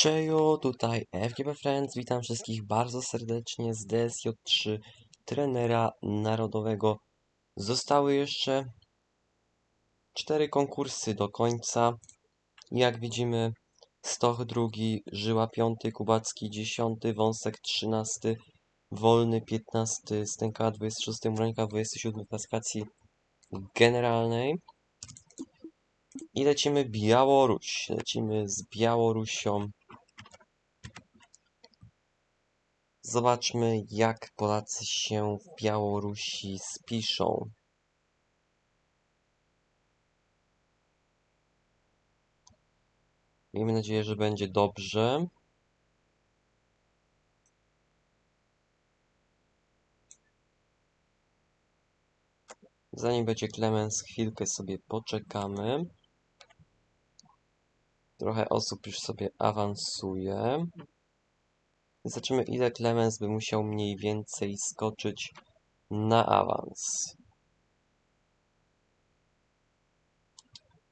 Czejo, tutaj FGB Friends, witam wszystkich bardzo serdecznie z DSJ3 trenera narodowego. Zostały jeszcze cztery konkursy do końca. Jak widzimy, Stoch drugi, Żyła piąty, Kubacki dziesiąty, Wąsek trzynasty, Wolny piętnasty, Stęka 26, Mrońka 27 w klasyfikacji generalnej. I lecimy Białoruś. Lecimy z Białorusią. Zobaczmy, jak Polacy się w Białorusi spiszą. Miejmy nadzieję, że będzie dobrze. Zanim będzie Clemens, chwilkę sobie poczekamy. Trochę osób już sobie awansuje. Zobaczymy, ile Clemens by musiał mniej więcej skoczyć na awans.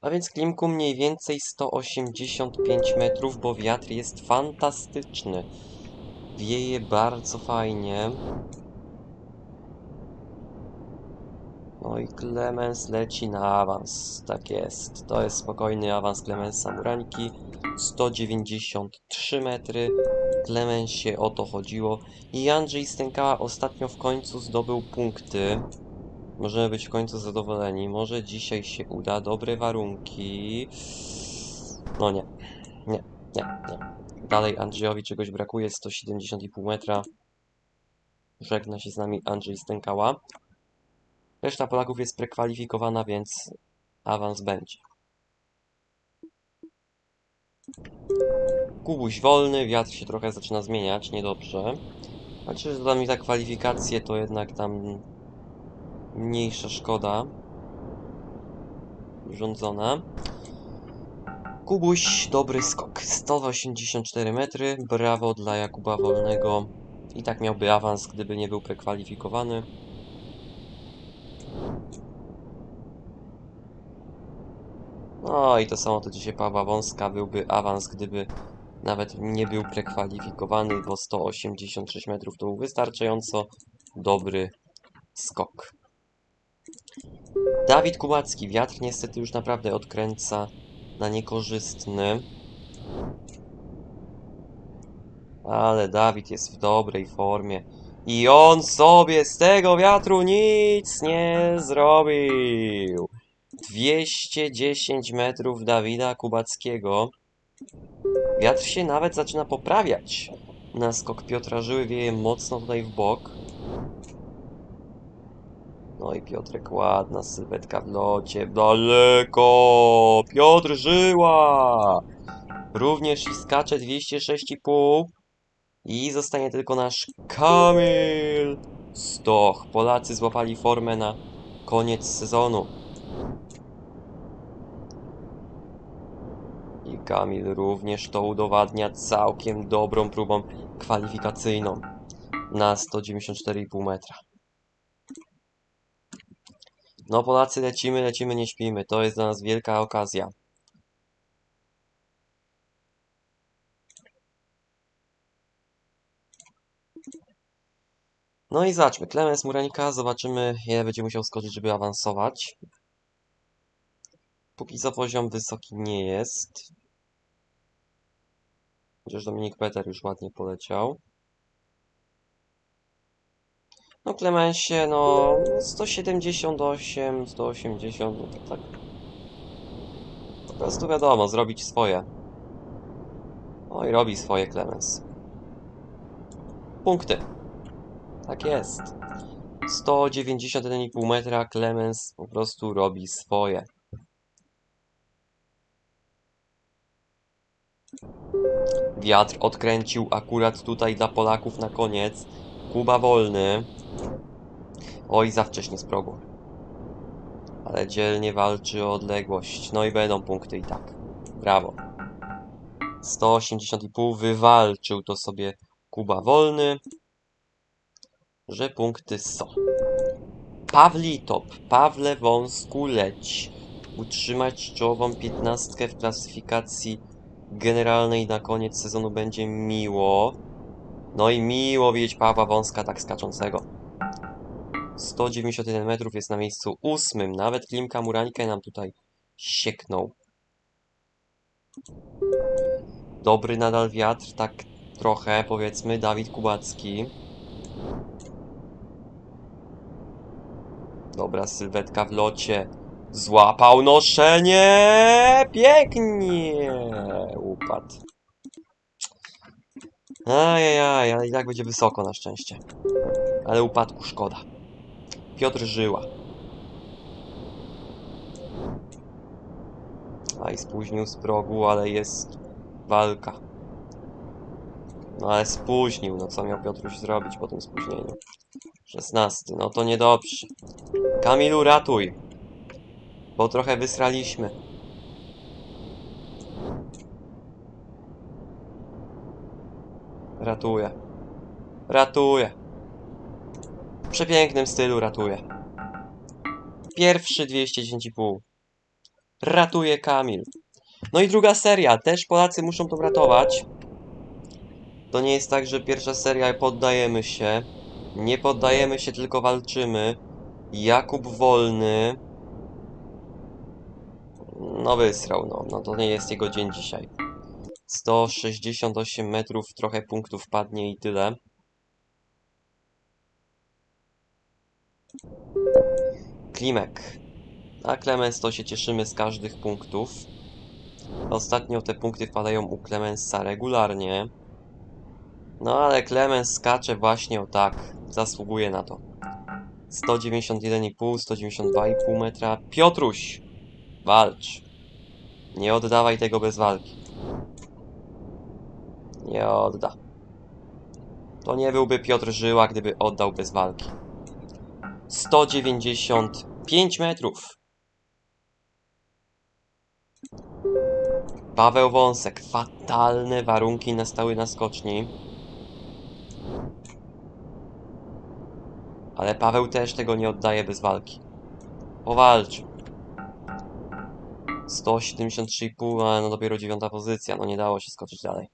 A więc klimku mniej więcej 185 metrów, bo wiatr jest fantastyczny. Wieje bardzo fajnie. No i Clemens leci na awans. Tak jest. To jest spokojny awans Clemensa Murańki. 193 metry. Klemensie o to chodziło. I Andrzej Stękała ostatnio w końcu zdobył punkty. Możemy być w końcu zadowoleni. Może dzisiaj się uda. Dobre warunki. No nie. Nie, nie, nie. Dalej Andrzejowi czegoś brakuje. 170,5 metra. Żegna się z nami Andrzej Stękała. Reszta Polaków jest prekwalifikowana, więc awans będzie. Kubuś wolny, wiatr się trochę zaczyna zmieniać, niedobrze. Że dodam mi ta kwalifikacje, to jednak tam mniejsza szkoda urządzona. Kubuś, dobry skok. 184 metry, brawo dla Jakuba Wolnego. I tak miałby awans, gdyby nie był prekwalifikowany. No i to samo to dzisiaj Pawła Wąska byłby awans, gdyby nawet nie był prekwalifikowany, bo 186 metrów to był wystarczająco dobry skok. Dawid Kubacki, wiatr niestety już naprawdę odkręca na niekorzystny. Ale Dawid jest w dobrej formie. I on sobie z tego wiatru nic nie zrobił. 210 metrów Dawida Kubackiego. Wiatr się nawet zaczyna poprawiać. Na skok Piotra Żyły wieje mocno tutaj w bok. No i Piotrek ładna sylwetka w locie. Daleko! Piotr Żyła! Również i skacze 206,5. I zostanie tylko nasz Kamil Stoch. Polacy złapali formę na koniec sezonu. Kamil również to udowadnia całkiem dobrą próbą kwalifikacyjną na 194,5 metra. No Polacy lecimy, lecimy, nie śpimy. To jest dla nas wielka okazja. No i zobaczmy, Klemens Murańka, zobaczymy ile będzie musiał skoczyć, żeby awansować. Póki co poziom wysoki nie jest. Chociaż Dominik Peter już ładnie poleciał. No Klemensie, no 178, 180, no to tak. Po prostu wiadomo, zrobić swoje. No i robi swoje Clemens. Punkty. Tak jest. 191,5 metra Clemens po prostu robi swoje. Wiatr odkręcił akurat tutaj dla Polaków na koniec. Kuba wolny. Oj, za wcześnie z progu. Ale dzielnie walczy o odległość. No i będą punkty i tak. Brawo. 180,5 wywalczył to sobie Kuba wolny. Że punkty są. Pawlitop. Pawle Wąsku leć. Utrzymać czołową piętnastkę w klasyfikacji generalnej na koniec sezonu będzie miło. No i miło widzieć Pawła Wąska tak skaczącego. 191 metrów jest na miejscu ósmym. Nawet Klimka Murańkę nam tutaj sieknął. Dobry nadal wiatr, tak trochę powiedzmy. Dawid Kubacki. Dobra sylwetka w locie. Złapał noszenie! Pięknie! Upadł. Ajajaj, ale i tak będzie wysoko na szczęście. Ale upadku szkoda. Piotr Żyła. A i spóźnił z progu, ale jest walka. No ale spóźnił, no co miał Piotruś zrobić po tym spóźnieniu? 16, no to niedobrze. Kamilu, ratuj! Bo trochę wysraliśmy. Ratuję. Ratuję. W przepięknym stylu ratuję. Pierwszy 210,5. Ratuje Kamil. No i druga seria. Też Polacy muszą to ratować. To nie jest tak, że pierwsza seria poddajemy się. Nie poddajemy się, tylko walczymy. Jakub Wolny. No wysrał, no. No to nie jest jego dzień dzisiaj. 168 metrów, trochę punktów padnie i tyle. Klimek. A Klemens to się cieszymy z każdych punktów. Ostatnio te punkty wpadają u Klemensa regularnie. No ale Klemens skacze właśnie o tak. Zasługuje na to. 191,5, 192,5 metra. Piotruś! Walcz. Nie oddawaj tego bez walki. Nie odda. To nie byłby Piotr Żyła, gdyby oddał bez walki. 195 metrów. Paweł Wąsek. Fatalne warunki nastały na skoczni. Ale Paweł też tego nie oddaje bez walki. Powalczył. 173,5, ale no dopiero dziewiąta pozycja. No nie dało się skoczyć dalej.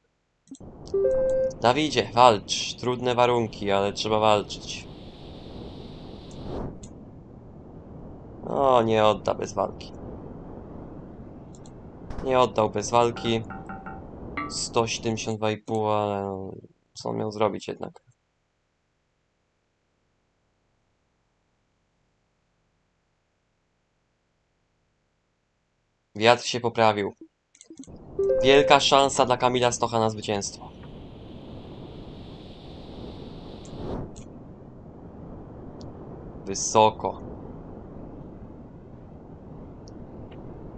Dawidzie, walcz. Trudne warunki, ale trzeba walczyć. O, nie odda bez walki. Nie oddał bez walki. 172,5, ale no, co on miał zrobić jednak? Wiatr się poprawił. Wielka szansa dla Kamila Stocha na zwycięstwo. Wysoko.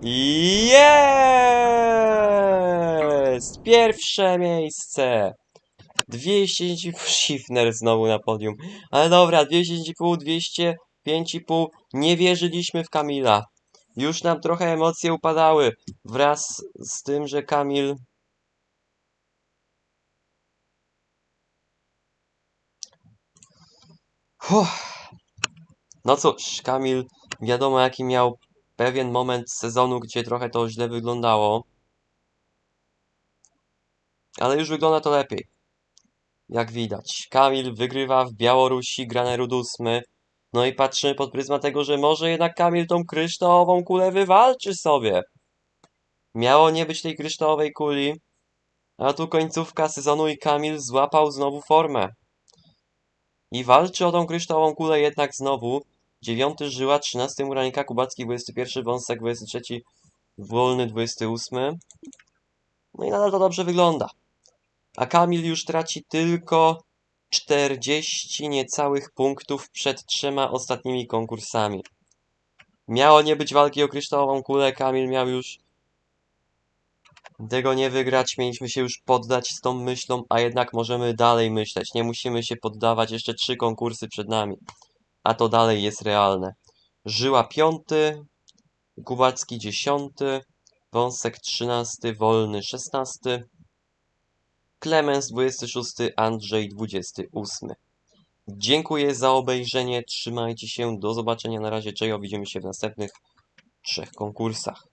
Jest! Pierwsze miejsce! 210,5 Schiffner znowu na podium. Ale dobra, 210,5, 205,5. Nie wierzyliśmy w Kamila. Już nam trochę emocje upadały. Wraz z tym, że Kamil. No cóż, Kamil wiadomo jaki miał pewien moment sezonu, gdzie trochę to źle wyglądało. Ale już wygląda to lepiej. Jak widać. Kamil wygrywa w Białorusi Granerud 8. No i patrzymy pod pryzmat tego, że może jednak Kamil tą kryształową kulę wywalczy sobie. Miało nie być tej kryształowej kuli. A tu końcówka sezonu i Kamil złapał znowu formę. I walczy o tą kryształową kulę jednak znowu. Dziewiąty Żyła, 13 Murańka, Kubacki 21, Wąsek 23, Wolny 28. No i nadal to dobrze wygląda. A Kamil już traci tylko 40 niecałych punktów przed trzema ostatnimi konkursami. Miało nie być walki o kryształową kulę, Kamil miał już tego nie wygrać, mieliśmy się już poddać z tą myślą, a jednak możemy dalej myśleć. Nie musimy się poddawać, jeszcze trzy konkursy przed nami. A to dalej jest realne. Żyła piąty, Kubacki dziesiąty, Wąsek trzynasty, Wolny szesnasty, Klemens 26, Andrzej 28. Dziękuję za obejrzenie, trzymajcie się, do zobaczenia na razie, czejo, widzimy się w następnych trzech konkursach.